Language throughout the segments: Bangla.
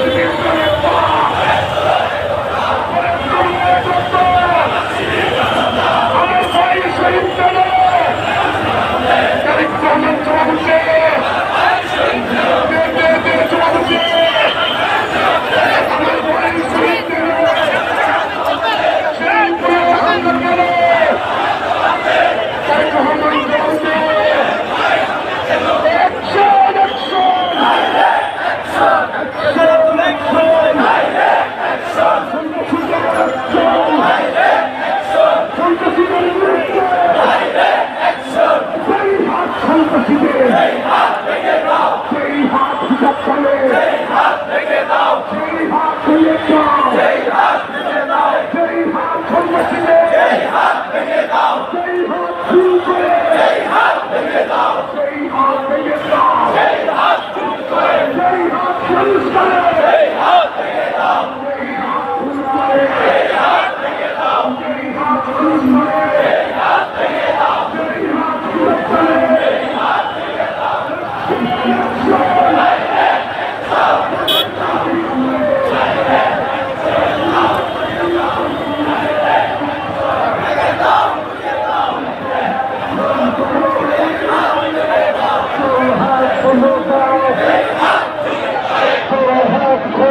Obrigado.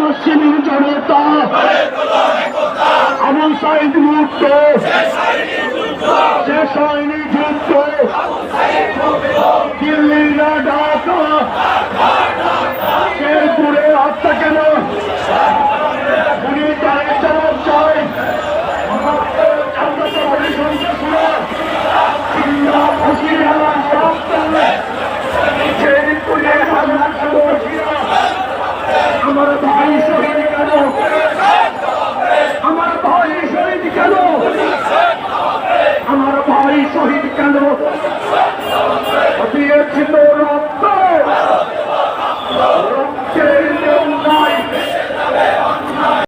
মুসলিম জনতা আমল সাইদ মুক্ত শেষ হয়নি যুদ্ধ। দিল্লি না ঢাকা